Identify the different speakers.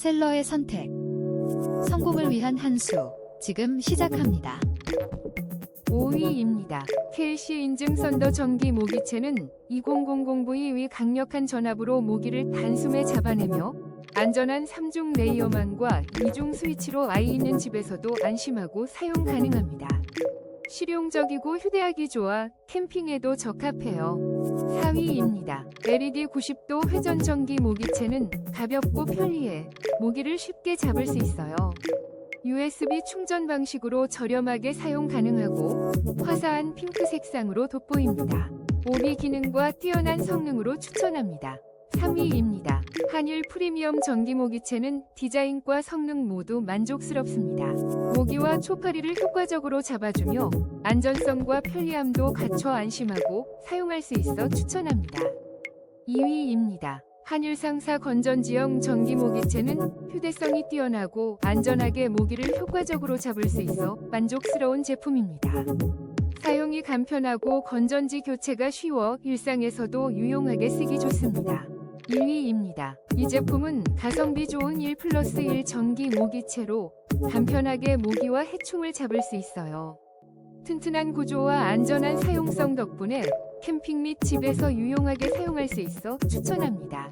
Speaker 1: 셀러의 선택. 성공을 위한 한 수. 지금 시작합니다.
Speaker 2: 5위입니다. KC 인증 썬더 전기 모기채는 2000V 위 강력한 전압으로 모기를 단숨에 잡아내며 안전한 3중 레이어망과 2중 스위치로 아이 있는 집에서도 안심하고 사용 가능합니다. 실용적이고 휴대하기 좋아 캠핑에도 적합해요. 4위입니다. LED 90도 회전 전기 모기채는 가볍고 편리해 모기를 쉽게 잡을 수 있어요. USB 충전 방식으로 저렴하게 사용 가능하고 화사한 핑크 색상으로 돋보입니다. 오비 기능과 뛰어난 성능으로 추천합니다. 3위입니다. 한일 프리미엄 전기 모기채는 디자인과 성능 모두 만족스럽습니다. 모기와 초파리를 효과적으로 잡아주며 안전성과 편리함도 갖춰 안심하고 사용할 수 있어 추천합니다. 2위입니다. 한일상사 건전지형 전기 모기채는 휴대성이 뛰어나고 안전하게 모기를 효과적으로 잡을 수 있어 만족스러운 제품입니다. 사용이 간편하고 건전지 교체가 쉬워 일상에서도 유용하게 쓰기 좋습니다. 1위입니다. 이 제품은 가성비 좋은 1 플러스 1 전기 모기채로 간편하게 모기와 해충을 잡을 수 있어요. 튼튼한 구조와 안전한 사용성 덕분에 캠핑 및 집에서 유용하게 사용할 수 있어 추천합니다.